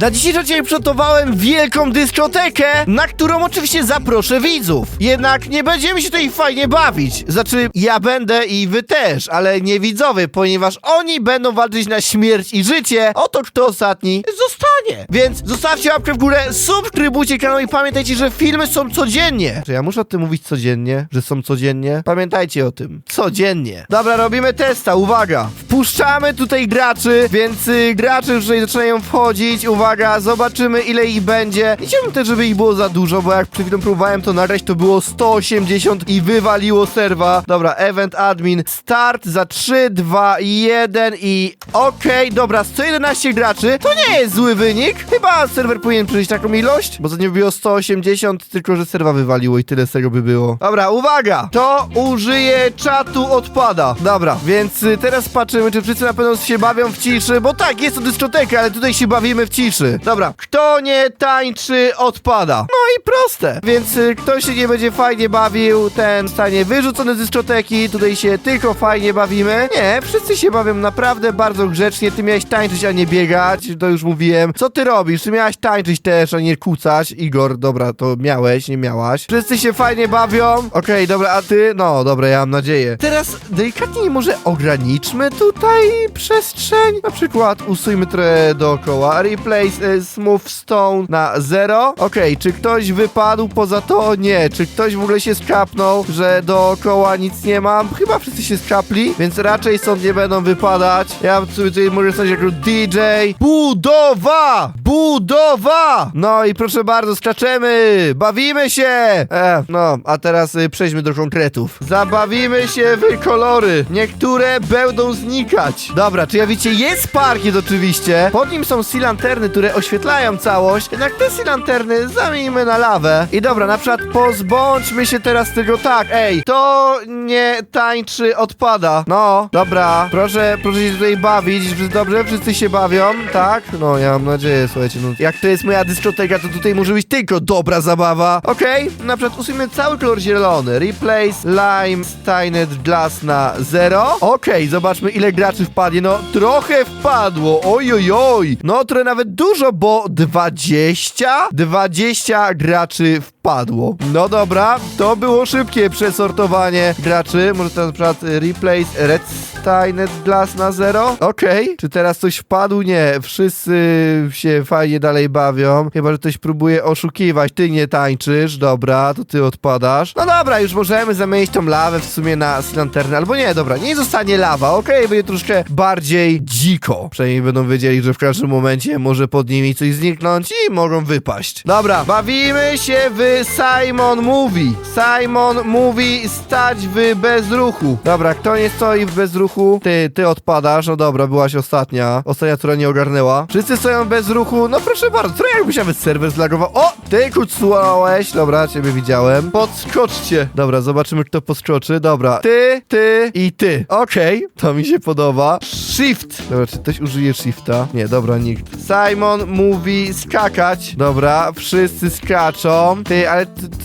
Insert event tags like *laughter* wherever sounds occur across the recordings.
Na dzisiejszy odcinek przygotowałem wielką dyskotekę, na którą oczywiście zaproszę widzów. Jednak nie będziemy się tutaj fajnie bawić. Znaczy, ja będę i wy też, ale nie widzowie, ponieważ oni będą walczyć na śmierć i życie. Oto kto ostatni zostanie. Więc zostawcie łapkę w górę, subskrybujcie kanał i pamiętajcie, że filmy są codziennie. Czy ja muszę o tym mówić codziennie? Że są codziennie? Pamiętajcie o tym. Codziennie. Dobra, robimy testa, uwaga. Wpuszczamy tutaj graczy, więc y, gracze już tutaj zaczynają wchodzić. Uwaga, zobaczymy ile ich będzie. Nie chciałbym też, żeby ich było za dużo, bo jak przed chwilą próbowałem to nagrać, to było 180 i wywaliło serwa. Dobra, event admin, start za 3, 2, 1 i okej, dobra, 111 graczy. To nie jest zły wynik. Chyba serwer powinien przyjść taką ilość, bo za nie było 180, tylko że serwa wywaliło i tyle z tego by było. Dobra, uwaga, to użyje czatu odpada. Dobra, więc y, teraz patrzymy, czy wszyscy na pewno się bawią w ciszy, bo tak, jest to dyskoteka, ale tutaj się bawimy w ciszy. Dobra, kto nie tańczy, odpada. No i proste. Więc y, kto się nie będzie fajnie bawił, ten zostanie wyrzucony z dyskoteki. Tutaj się tylko fajnie bawimy. Nie, wszyscy się bawią naprawdę bardzo grzecznie. Ty miałeś tańczyć, a nie biegać, to już mówiłem. Co ty robisz? Ty miałaś tańczyć też, a nie kucać. Igor, dobra, to miałeś, nie miałaś. Wszyscy się fajnie bawią. Okej, dobra, a ty? No, dobra, ja mam nadzieję. Teraz delikatnie może ograniczmy tutaj przestrzeń. Na przykład usuńmy trochę dookoła. Replace y, Smooth Stone na 0. Okej, czy ktoś wypadł poza to? Nie. Czy ktoś w ogóle się skapnął, że dookoła nic nie mam? Chyba wszyscy się skapli, więc raczej stąd nie będą wypadać. Ja sobie tutaj mogę stać jako DJ. Budowa! Budowa! No i proszę bardzo, skaczemy! Bawimy się! E, no, a teraz y, przejdźmy do konkretów. Zabawimy się w kolory. Niektóre będą znikać. Dobra, czy ja wiecie, jest parkiet oczywiście. Pod nim są silanterny, które oświetlają całość. Jednak te silanterny zamieńmy na lawę. I dobra, na przykład pozbądźmy się teraz tego tak. Ej, to nie tańczy, odpada. No, dobra. Proszę, proszę się tutaj bawić. Dobrze, wszyscy się bawią, tak? No, ja mam nadzieję, słuchajcie, no. Jak to jest moja dyskoteka, to tutaj może być tylko dobra zabawa. Okej, na przykład usuńmy cały kolor zielony. Replace lime stained glass na 0. Okej, zobaczmy ile graczy wpadnie. No, trochę wpadło. Oj, oj, oj. No, trochę nawet dużo, bo 20? 20 graczy No dobra, to było szybkie przesortowanie graczy. Może teraz na przykład y, replace red stained glass na 0. Okej, czy teraz coś wpadł? Nie, wszyscy się fajnie dalej bawią. Chyba, że ktoś próbuje oszukiwać. Ty nie tańczysz, dobra, to ty odpadasz. No dobra, już możemy zamienić tą lawę w sumie na lanternę, albo nie, dobra, nie zostanie lawa, okej, będzie troszkę bardziej dziko. Przynajmniej będą wiedzieli, że w każdym momencie może pod nimi coś zniknąć i mogą wypaść. Dobra, bawimy się w Simon Movie. Simon Movie stać w bezruchu. Dobra, kto nie stoi w bezruchu? Ty, ty odpadasz, no dobra, byłaś ostatnia. Ostatnia, która nie ogarnęła. Wszyscy stoją bez ruchu, no proszę bardzo, trochę jakby się nawet serwer zlagował. O, ty kucnąłeś, dobra, ciebie widziałem. Podskoczcie. Dobra, zobaczymy, kto podskoczy. Dobra, ty, ty i ty. Okej, to mi się podoba. Shift. Dobra, czy ktoś użyje shifta? Nie, dobra, nikt. Simon mówi skakać. Dobra, wszyscy skaczą. Ty, ale... Ty, ty,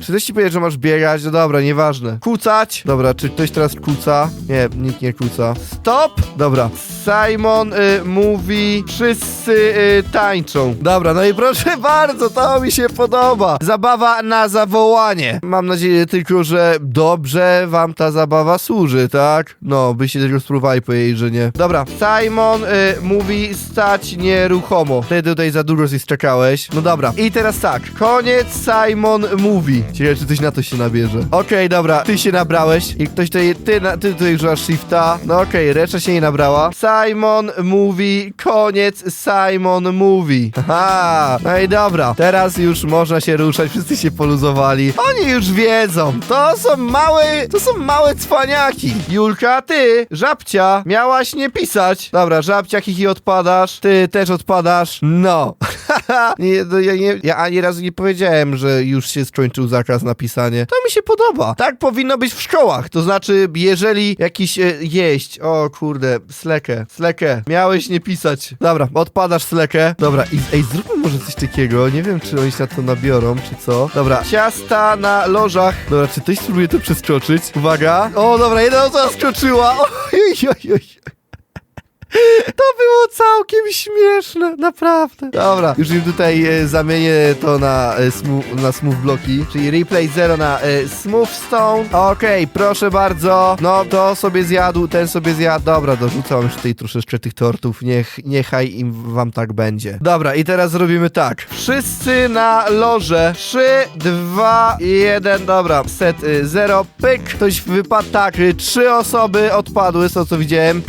czy ktoś ci powie, że masz biegać? No dobra, nieważne. Kucać. Dobra, czy ktoś teraz kuca? Nie, nikt nie kuca. Stop! Dobra. Simon y, mówi, wszyscy y, tańczą. Dobra, no i proszę *laughs* bardzo, to mi się podoba. Zabawa na zawołanie. Mam nadzieję tylko, że dobrze wam ta zabawa służy, tak? No, byście tylko spróbowali powiedzieć, że nie. Dobra, Simon y, mówi stać nieruchomo. Wtedy tutaj za długo się czekałeś. No dobra. I teraz tak, koniec Simon mówi. Ciekawe, czy coś na to się nabierze. Okej, dobra, ty się nabrałeś i ktoś tutaj, ty, na, ty tutaj używasz shifta. No okej, reszta się nie nabrała. Simon mówi, koniec Simon mówi. Haha, no i dobra, teraz już można się ruszać, wszyscy się poluzowali. Oni już wiedzą, to są małe, to są małe cwaniaki. Julka, ty, żabcia, miałaś nie pisać. Dobra, żabcia, hihi, odpadasz, ty też odpadasz. No. *laughs* nie, no ja, nie, ja ani razu nie powiedziałem, że już się skończył zakaz na pisanie. To mi się podoba. Tak powinno być w szkołach. To znaczy, jeżeli jakiś e, jeść, o kurde, slekę, slekę, miałeś nie pisać. Dobra, odpadasz slekę. Dobra, i, ej, zróbmy może coś takiego. Nie wiem, czy oni się na to nabiorą, czy co. Dobra, ciasta na lożach. Dobra, czy ktoś spróbuje to przeskoczyć? Uwaga. O, dobra, jedna osoba skoczyła. *laughs* Oj, oj, oj. To było całkiem śmieszne, naprawdę. Dobra, już im tutaj e, zamienię to na, e, smooth, na smooth bloki, czyli replay 0 na e, smooth stone. Okej, proszę bardzo. No, to sobie zjadł, ten sobie zjadł. Dobra, dorzucam już tutaj troszeczkę tych tortów. Niech, niechaj im wam tak będzie. Dobra, i teraz zrobimy tak. Wszyscy na loże. 3, 2, 1. Dobra, set 0. Pyk. Ktoś wypadł. Tak, y, trzy osoby odpadły, z tego co widziałem.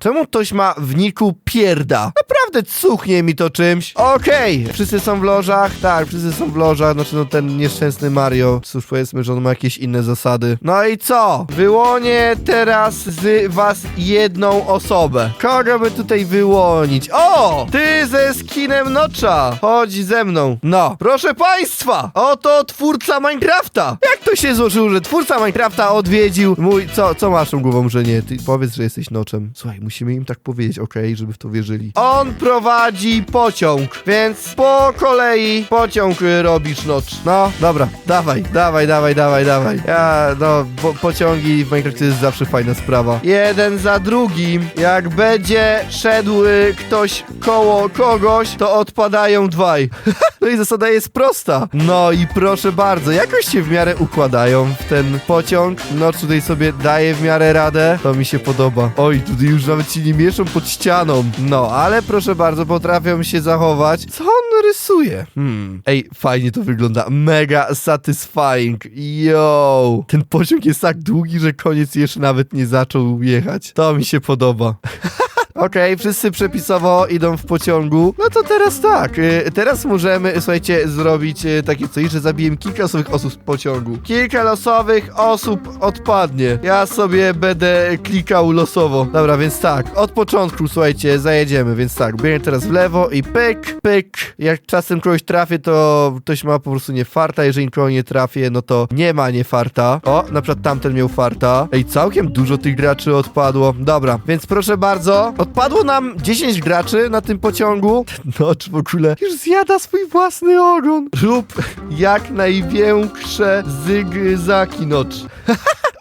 Czemu ktoś ma w niku pierda? Naprawdę cuchnie mi to czymś. Okej, wszyscy są w lożach. Tak, wszyscy są w lożach. Znaczy, no ten nieszczęsny Mario. Cóż, powiedzmy, że on ma jakieś inne zasady. No i co? Wyłonię teraz z was jedną osobę. Kogo by tutaj wyłonić? O! Ty ze skinem Nocza! Chodź ze mną. No, proszę państwa! Oto twórca Minecrafta! Jak to się złożyło, że twórca Minecrafta odwiedził mój... Co, co masz tą głową, że nie? Ty powiedz, że jesteś Noczem. Słuchaj, musimy im tak powiedzieć, okej, żeby w to wierzyli. On prowadzi pociąg, więc po kolei pociąg robisz Nocz. No, dobra, dawaj, dawaj, dawaj, dawaj, dawaj. Ja, no, po, pociągi w Minecrafcie jest zawsze fajna sprawa. Jeden za drugim. Jak będzie szedł y, ktoś koło kogoś, to odpadają dwaj. *laughs* no i zasada jest prosta. No i proszę bardzo, jakoś się w miarę układają w ten pociąg. No tutaj sobie daje w miarę radę. To mi się podoba. Oj, tutaj już nawet się nie mieszą pod ścianą. No, ale proszę bardzo, potrafią się zachować. Co on rysuje? Hmm. Ej, fajnie to wygląda. Mega satisfying. Yo. Ten pociąg jest tak długi, że koniec jeszcze nawet nie zaczął jechać. To mi się podoba. *laughs* Okej, wszyscy przepisowo idą w pociągu. No to teraz tak. y, Teraz możemy, słuchajcie, zrobić y, takie coś, że zabiję kilka losowych osób z pociągu. Kilka losowych osób odpadnie. Ja sobie będę klikał losowo. Dobra, więc tak. Od początku, słuchajcie, zajedziemy. Więc tak, biegnie teraz w lewo i pyk, pyk. Jak czasem kogoś trafię, to ktoś ma po prostu nie farta. Jeżeli kogo nie trafię, no to nie ma nie farta. O, na przykład tamten miał farta. Ej, całkiem dużo tych graczy odpadło. Dobra, więc proszę bardzo. Odpadło nam 10 graczy na tym pociągu. Nocz w ogóle już zjada swój własny ogon. Rób jak największe zygzaki nocz. *laughs*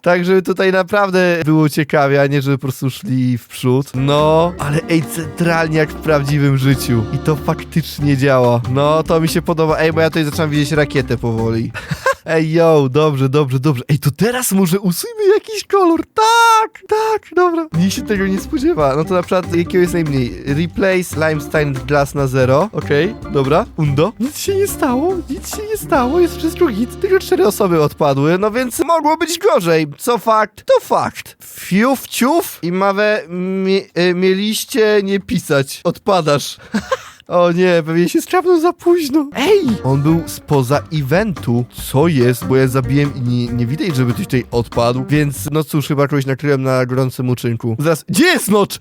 Tak, żeby tutaj naprawdę było ciekawie, a nie żeby po prostu szli w przód. No, ale ej, centralnie jak w prawdziwym życiu. I to faktycznie działa. No, to mi się podoba. Ej, bo ja tutaj zaczynam widzieć rakietę powoli. *laughs* Ej, yo, dobrze, dobrze, dobrze. Ej, to teraz może usujmy jakiś kolor. Tak, tak, dobra. Nikt się tego nie spodziewa. No to na przykład, jest najmniej? Replace limestone glass na zero. Okej, dobra. Undo. Nic się nie stało, nic się nie stało, jest wszystko git. Tylko cztery osoby odpadły, no więc mogło być gorzej. Co fakt, to fakt. Fiuf, ciuf i mawę e, mieliście nie pisać. Odpadasz. *laughs* O nie, pewnie się skapnął za późno. Ej! On był spoza eventu. Co jest? Bo ja zabiłem i nie, nie widać, żeby ktoś tutaj odpadł. Więc no cóż, chyba kogoś nakryłem na gorącym uczynku. Zaraz, gdzie jest Notch?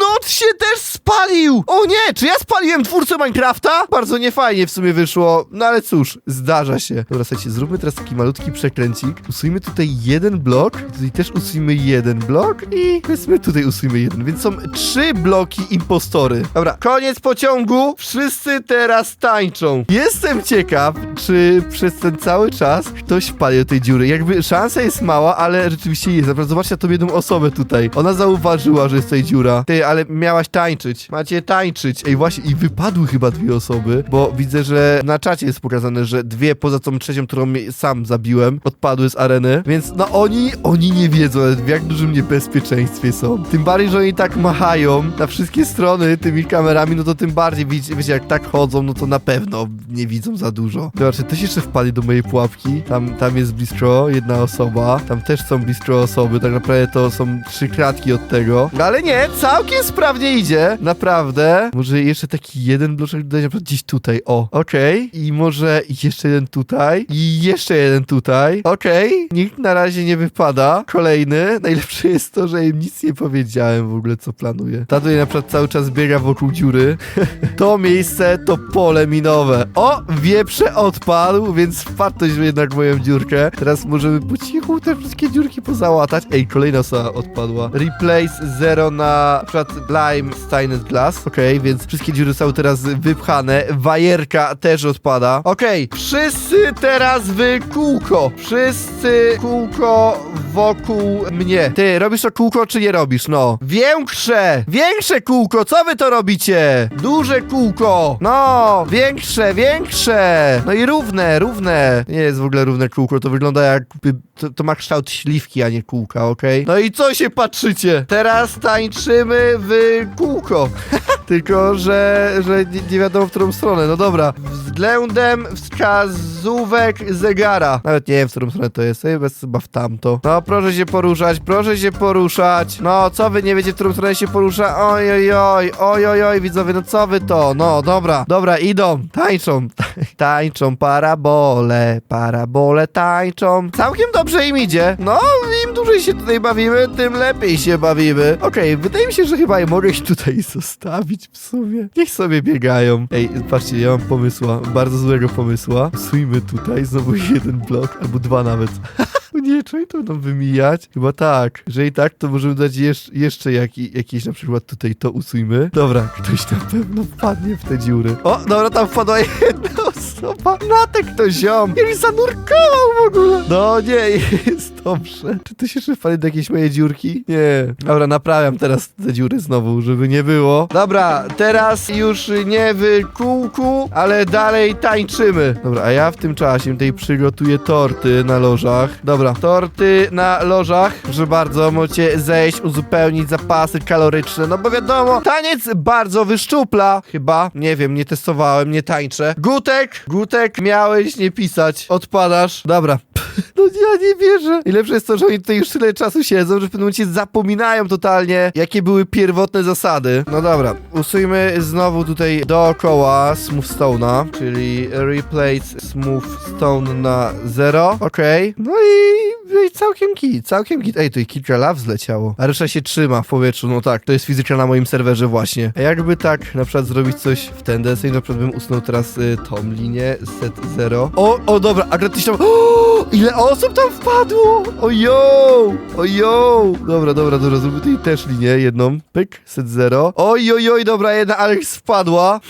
Notch się też spalił! O nie, czy ja spaliłem twórcę Minecrafta? Bardzo niefajnie w sumie wyszło. No ale cóż, zdarza się. Dobra, słuchajcie, zróbmy teraz taki malutki przekręcik. Usujmy tutaj jeden blok. Tutaj też usujmy jeden blok. I powiedzmy tutaj usujmy jeden. Więc są trzy bloki impostory. Dobra, koniec pociągu. Wszyscy teraz tańczą. Jestem ciekaw, czy przez ten cały czas ktoś wpadł do tej dziury. Jakby szansa jest mała, ale rzeczywiście jest. Zobaczcie tą jedną osobę tutaj. Ona zauważyła, że jest tutaj dziura. Ty, ale miałaś tańczyć. Macie tańczyć. Ej, właśnie, i wypadły chyba dwie osoby, bo widzę, że na czacie jest pokazane, że dwie poza tą trzecią, którą sam zabiłem, odpadły z areny. Więc no oni, oni nie wiedzą w jak dużym niebezpieczeństwie są. Tym bardziej, że oni tak machają na wszystkie strony tymi kamerami, no to tym bardziej wiecie, wiecie jak tak chodzą, no to na pewno nie widzą za dużo. Zobaczcie, też jeszcze wpadli do mojej pułapki. Tam, tam jest blisko jedna osoba. Tam też są blisko osoby. Tak naprawdę to są trzy kratki od tego. No ale nie, całkiem sprawnie idzie. Naprawdę. Może jeszcze taki jeden bloczek dodać na przykład gdzieś tutaj. O, okej. I może jeszcze jeden tutaj. I jeszcze jeden tutaj. Okej. Nikt na razie nie wypada. Kolejny. Najlepsze jest to, że im nic nie powiedziałem w ogóle, co planuję. Ta na przykład cały czas biega wokół dziury. *laughs* To miejsce to pole minowe. O, wieprze odpadł, więc ktoś jednak moją dziurkę. Teraz możemy po cichu te wszystkie dziurki pozałatać. Ej, kolejna osoba odpadła. Replace 0 na, na przykład Lime Stained Glass. Okej, więc wszystkie dziury są teraz wypchane. Wajerka też odpada. Okej, wszyscy teraz w kółko. Wszyscy kółko wokół mnie. Ty, robisz to kółko, czy nie robisz? No. Większe! Większe kółko! Co wy to robicie? Duże kółko! No, większe, większe! No i równe, równe. Nie jest w ogóle równe kółko, to wygląda jakby... To, to ma kształt śliwki, a nie kółka, okej? No i co się patrzycie? Teraz tańczymy w kółko. *laughs* Tylko, że, że nie, nie wiadomo w którą stronę. No dobra. Względem wskazówek zegara. Nawet nie wiem, w którą stronę to jest. Jest chyba w tamto. No, proszę się poruszać, proszę się poruszać. No, co wy nie wiecie, w którą stronę się porusza? Oj, oj, oj, oj, oj, oj, widzowie, no co wy to? No, dobra, dobra, idą, tańczą, *laughs* tańczą parabole, parabole tańczą. Całkiem dobrze im idzie. No, im dłużej się tutaj bawimy, tym lepiej się bawimy. Okej, wydaje mi się, że chyba mogę ich tutaj *laughs* zostawić w sumie. Niech sobie biegają. Ej, patrzcie, ja mam pomysła, bardzo złego pomysła. Sujmy tutaj znowu *laughs* jeden blok, albo dwa nawet. *laughs* Nie, oni to będą wymijać? Chyba tak. Jeżeli tak, to możemy dać jeszcze, jeszcze jaki, jakieś na przykład tutaj to usujmy. Dobra, ktoś na pewno wpadnie w te dziury. O, dobra, tam wpadła jedna osoba. Natek to ziom. Jak zanurkował w ogóle. No nie, *laughs* jest dobrze. Czy to się wpadnie do jakiejś mojej dziurki? Nie. Dobra, naprawiam teraz te dziury znowu, żeby nie było. Dobra, teraz już nie w kółku, ale dalej tańczymy. Dobra, a ja w tym czasie tutaj przygotuję torty na lożach. Dobra, torty na lożach. Proszę bardzo, możecie zejść, uzupełnić zapasy kaloryczne, no bo wiadomo, taniec bardzo wyszczupla. Chyba, nie wiem, nie testowałem, nie tańczę. Gutek, Gutek, miałeś nie pisać. Odpadasz. Dobra. No ja nie wierzę. I lepsze jest to, że oni tutaj już tyle czasu siedzą, że w pewnym momencie zapominają totalnie, jakie były pierwotne zasady. No dobra, usujmy znowu tutaj dookoła Smooth Stone'a, czyli replace Smooth Stone na 0. Okej. No i, no i całkiem kit, całkiem kit. Ej, tu i kilka law zleciało. A reszta się trzyma w powietrzu, no tak, to jest fizyka na moim serwerze właśnie. A jakby tak na przykład zrobić coś w ten deseń, na przykład bym usunął teraz y, tą linię, set 0. O, o dobra, a tyś tam... *gasps* Ile osób tam wpadło! Ojo! Ojo! Dobra, dobra, dobra, zróbmy tutaj też linię, jedną. Pyk, set 0. Oj, oj, dobra, jedna Alex wpadła.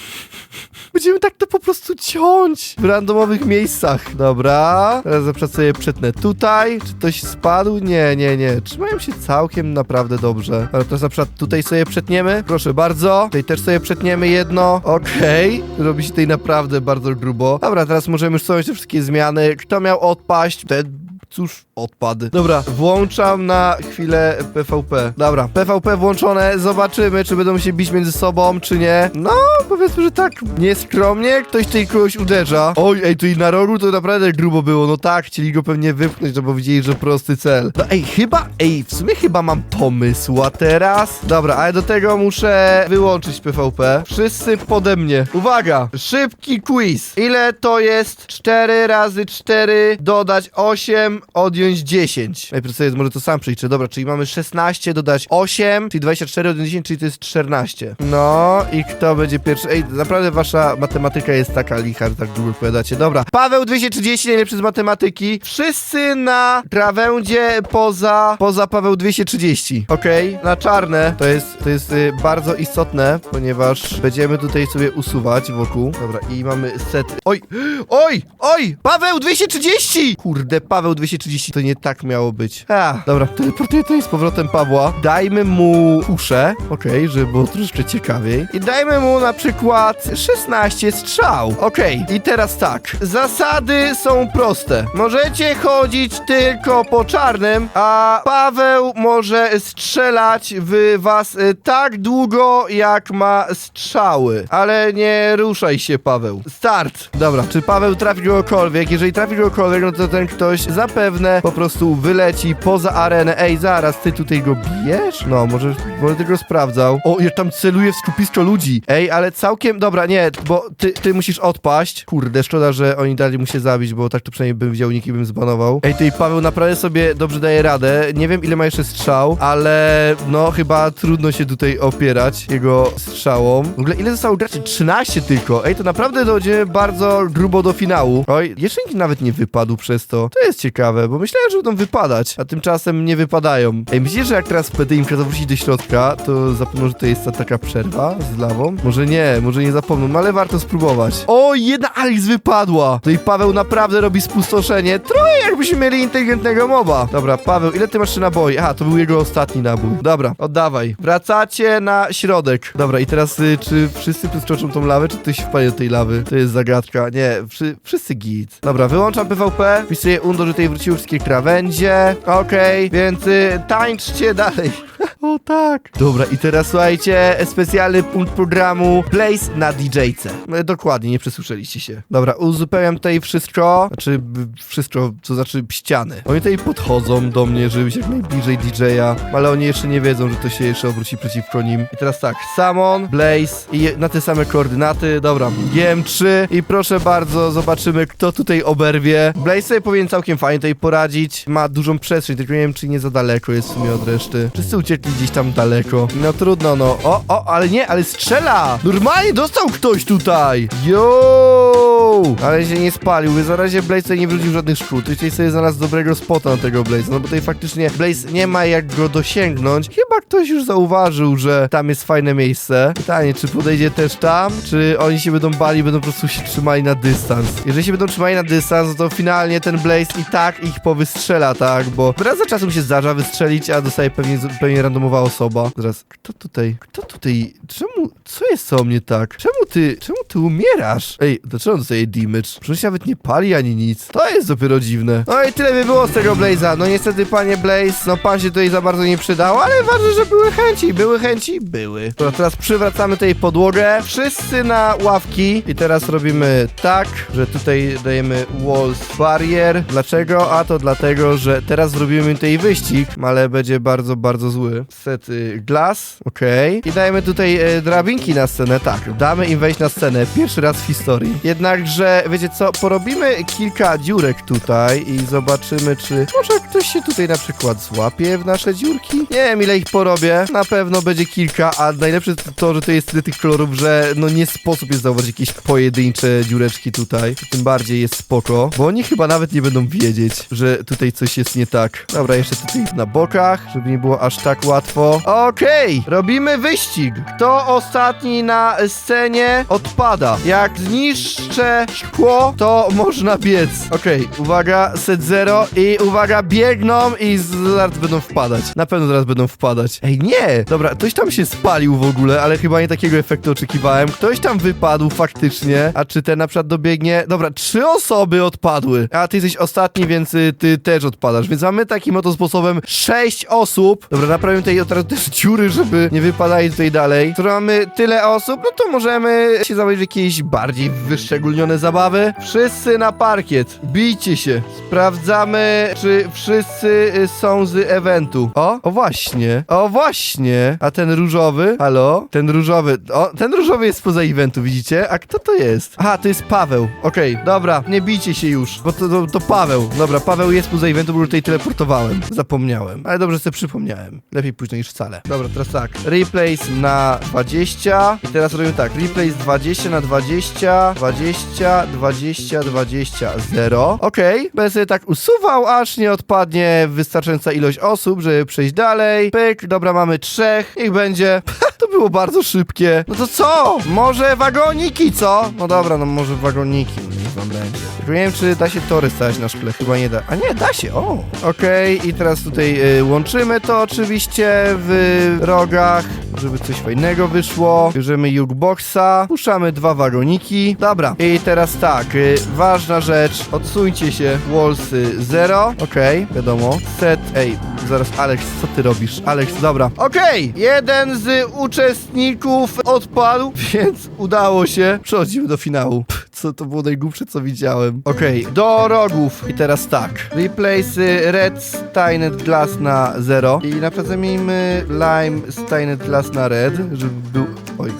Będziemy tak to po prostu ciąć w randomowych miejscach. Dobra, teraz sobie przetnę tutaj. Czy ktoś spadł? Nie, nie, nie. Trzymają się całkiem naprawdę dobrze. Ale teraz na przykład tutaj sobie przetniemy. Proszę bardzo. Tutaj też sobie przetniemy jedno. Okej. Robi się tutaj naprawdę bardzo grubo. Dobra, teraz możemy już sobie te wszystkie zmiany. Kto miał odpaść? Ten Cóż, odpadł. Dobra, włączam na chwilę PvP. Dobra, PvP włączone. Zobaczymy, czy będą się bić między sobą, czy nie. No, powiedzmy, że tak nieskromnie. Ktoś tutaj kogoś uderza. Oj, ej, tu i na rogu to naprawdę grubo było. No tak, chcieli go pewnie wypchnąć, no bo widzieli, że prosty cel. No ej, chyba, ej, w sumie chyba mam pomysł, a teraz... Dobra, ale do tego muszę wyłączyć PvP. Wszyscy pode mnie. Uwaga, szybki quiz. Ile to jest 4 razy 4 dodać 8 odjąć 10? Najpierw sobie może to sam przeliczę. Dobra, czyli mamy 16 dodać 8, czyli 24 odjąć 10, czyli to jest 14. No i kto będzie pierwszy? Ej, naprawdę wasza matematyka jest taka licha, że tak długo odpowiadacie. Dobra, Paweł 230, najlepszy z matematyki. Wszyscy na krawędzie poza, poza Paweł 230. Okej, na czarne. To jest, to jest y, bardzo istotne, ponieważ będziemy tutaj sobie usuwać wokół. Dobra, i mamy set. Oj, *gasps* oj, oj! Paweł 230! Kurde, Paweł 230 to nie tak miało być. A, dobra, teleportuję tutaj z powrotem Pawła. Dajmy mu uszę, okej, żeby było troszeczkę ciekawiej. I dajmy mu na przykład 16 strzał. Okej, i teraz tak. Zasady są proste. Możecie chodzić tylko po czarnym, a Paweł może strzelać w was y, tak długo, jak ma strzały. Ale nie ruszaj się, Paweł. Start. Dobra, czy Paweł trafi kogokolwiek? Jeżeli trafi kogokolwiek, no to ten ktoś zapewne po prostu wyleci poza arenę. Ej, zaraz, ty tutaj go bijesz? No, może, może ty go sprawdzał. O, ja tam celuję w skupisko ludzi. Ej, ale całkiem, dobra, nie, bo ty, ty musisz odpaść. Kurde, szkoda, że oni dali mu się zabić, bo tak to przynajmniej bym wziął nikt bym zbanował. Ej, ty Paweł naprawdę sobie dobrze daje radę. Nie wiem, ile ma jeszcze strzał, ale no, chyba trudno się tutaj opierać jego strzałom. W ogóle, ile zostało graczy? 13 tylko. Ej, to naprawdę dojdziemy bardzo grubo do finału. Oj, jeszcze nikt nawet nie wypadł przez to. To jest ciekawe. Ciekawe, bo myślałem, że będą wypadać, a tymczasem nie wypadają. Ej, myślisz, że jak teraz kazał wrócić do środka, to zapomną, że to jest ta taka przerwa z lawą? Może nie, może nie zapomną, no ale warto spróbować. O, jedna Alex wypadła! To i Paweł naprawdę robi spustoszenie. Trochę jakbyśmy mieli inteligentnego moba. Dobra, Paweł, ile ty masz naboi? Aha, to był jego ostatni nabój. Dobra, oddawaj. Wracacie na środek. Dobra, i teraz y, czy wszyscy przeskoczą tą lawę, czy ktoś wpadnie do tej lawy? To jest zagadka. Nie, wszy, wszyscy git. Dobra, wyłączam PvP. Wpisuję undo, że tutaj wróciły wszystkie krawędzie. Okej, więc y, tańczcie dalej. *laughs* O tak. Dobra, i teraz słuchajcie, specjalny punkt programu Place na DJ-ce. E, Dokładnie, nie przesłyszeliście się. Dobra, uzupełniam tutaj wszystko, znaczy wszystko, co znaczy ściany. Oni tutaj podchodzą do mnie, żeby być jak najbliżej DJ-a, ale oni jeszcze nie wiedzą, że to się jeszcze obróci przeciwko nim. I teraz tak, Samon, Blaze i na te same koordynaty, dobra, GM3 i proszę bardzo, zobaczymy, kto tutaj oberwie. Blaze sobie powinien całkiem fajnie tutaj poradzić, ma dużą przestrzeń, tylko nie wiem, czy nie za daleko jest w sumie od reszty. Wszyscy uciekli gdzieś tam daleko. No trudno, no. O, o, ale nie, ale strzela! Normalnie dostał ktoś tutaj! Yo! Ale się nie spalił, więc na razie Blaze tutaj nie wrócił żadnych szkół. Tutaj sobie znalazł dobrego spota na tego Blaze, no bo tutaj faktycznie Blaze nie ma jak go dosięgnąć. Chyba ktoś już zauważył, że tam jest fajne miejsce. Pytanie, czy podejdzie też tam, czy oni się będą bali, będą po prostu się trzymali na dystans. Jeżeli się będą trzymali na dystans, no to finalnie ten Blaze i tak ich powystrzela, tak? Bo raz za czasem się zdarza wystrzelić, a dostaje pewnie, pewnie randomowa osoba. Zaraz, kto tutaj, kto tutaj, czemu, co jest o mnie tak? Czemu ty, czemu ty umierasz? Ej, dlaczego on dostaje damage? Przecież nawet nie pali ani nic. To jest dopiero dziwne. No i tyle by było z tego Blaze'a. No niestety, panie Blaze, no pan się tutaj za bardzo nie przydał, ale ważne, że były chęci. Były chęci? Były. Dobra, teraz przywracamy tutaj podłogę. Wszyscy na ławki. I teraz robimy tak, że tutaj dajemy walls barrier. Dlaczego? A to dlatego, że teraz zrobimy tutaj wyścig, ale będzie bardzo, bardzo zły. Set y, glass, okej. I dajemy tutaj e, drabinki na scenę. Tak, damy im wejść na scenę. Pierwszy raz w historii. Jednakże, wiecie co, porobimy kilka dziurek tutaj i zobaczymy, czy może ktoś się tutaj na przykład złapie w nasze dziurki? Nie wiem, ile ich porobię. Na pewno będzie kilka, a najlepsze to, że to jest tyle tych kolorów, że no nie sposób jest zauważyć jakieś pojedyncze dziureczki tutaj. Tym bardziej jest spoko, bo oni chyba nawet nie będą wiedzieć, że tutaj coś jest nie tak. Dobra, jeszcze tutaj na bokach, żeby nie było aż tak łatwo. Okej, robimy wyścig. Kto ostatni na scenie odpada. Jak zniszczę szkło, to można biec. Okej, uwaga, set zero i uwaga, biegną i zaraz będą wpadać. Na pewno zaraz będą wpadać. Ej, nie! Dobra, ktoś tam się spalił w ogóle, ale chyba nie takiego efektu oczekiwałem. Ktoś tam wypadł faktycznie. A czy ten na przykład dobiegnie? Dobra, trzy osoby odpadły. A ty jesteś ostatni, więc y, ty też odpadasz. Więc mamy takim oto sposobem sześć osób. Dobra, naprawimy tutaj od razu też dziury, żeby nie wypadali tutaj dalej. Skoro mamy tyle osób, no to możemy się zabawić w jakieś bardziej wyszczególnione zabawy. Wszyscy na parkiet. Bijcie się. Sprawdzamy, czy wszyscy y, są z eventu. O, o właśnie. O właśnie. A ten różowy? Halo? Ten różowy. O, ten różowy jest spoza eventu, widzicie? A kto to jest? Aha, to jest Paweł. Okej, dobra, nie bijcie się już, bo to, to, to Paweł. Dobra, Paweł jest spoza eventu, bo już tutaj teleportowałem. Zapomniałem. Ale dobrze sobie przypomniałem. Lepiej późno niż wcale. Dobra, teraz tak. Replace na 20. I teraz robimy tak. Replace 20 na 20, 20, 20, 20, 0. Okej, będę sobie tak usuwał, aż nie odpadnie wystarczająca ilość osób, żeby przejść dalej. Pyk, dobra, mamy trzech. Niech będzie. *laughs* to było bardzo szybkie. No to co? Może wagoniki, co? No dobra, no może wagoniki. Niech wam będzie. Nie wiem, czy da się tory stać na szkle. Chyba nie da. A nie, da się, o. Okej, i teraz tutaj y, łączymy to oczywiście w rogach, żeby coś fajnego wyszło. Bierzemy jukeboxa, puszczamy dwa wagoniki. Dobra, i teraz tak, y, ważna rzecz. Odsuńcie się, wallsy 0. Okej, wiadomo. Set, ej, zaraz, Alex, co ty robisz? Alex, dobra. Okej, jeden z uczestników odpadł, *laughs* więc udało się. Przechodzimy do finału. Pff, Co to było najgłupsze, co widziałem. Okej, do rogów. I teraz tak. Replace red stained glass na 0. I na przykład zamienimy lime stained glass na red, żeby był...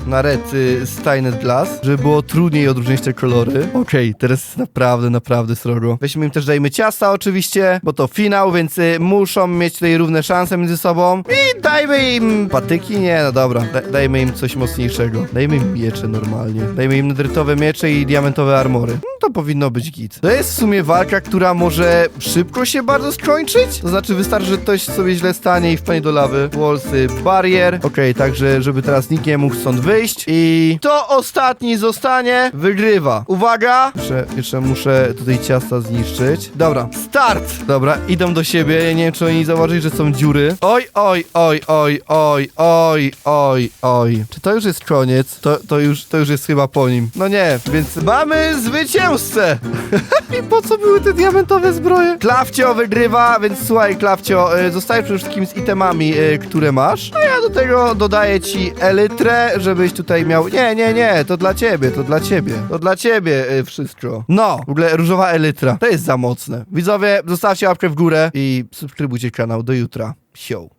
Na red y, stained glass, żeby było trudniej odróżnić te kolory. Okej, teraz jest naprawdę, naprawdę srogo. Weźmy im też dajmy ciasta oczywiście, bo to finał, więc y, muszą mieć tutaj równe szanse między sobą. I dajmy im patyki? Nie, no dobra. Da dajmy im coś mocniejszego. Dajmy im miecze normalnie. Dajmy im nedrytowe miecze i diamentowe armory. To powinno być git. To jest w sumie walka, która może szybko się bardzo skończyć. To znaczy wystarczy, że ktoś sobie źle stanie i wpadnie do lawy. Wallsy, barier. Okej, także żeby teraz nikt nie mógł stąd wyjść. I to ostatni zostanie, wygrywa. Uwaga! Jeszcze, jeszcze muszę tutaj ciasta zniszczyć. Dobra, start! Dobra, idą do siebie. Ja nie wiem, czy oni zauważyli, że są dziury. Oj, oj, oj, oj, oj, oj, oj, oj. Czy to już jest koniec? To, to, już, to już jest chyba po nim. No nie, więc mamy zwycięzcę! *laughs* I po co były te diamentowe zbroje? Klawcio wygrywa, więc słuchaj, Klawcio, y, zostajesz przede wszystkim z itemami, y, które masz. A ja do tego dodaję ci elytrę, żebyś tutaj miał... Nie, nie, nie, to dla ciebie, to dla ciebie. To dla ciebie y, wszystko. No, w ogóle różowa elytra. To jest za mocne. Widzowie, zostawcie łapkę w górę i subskrybujcie kanał. Do jutra. Sio.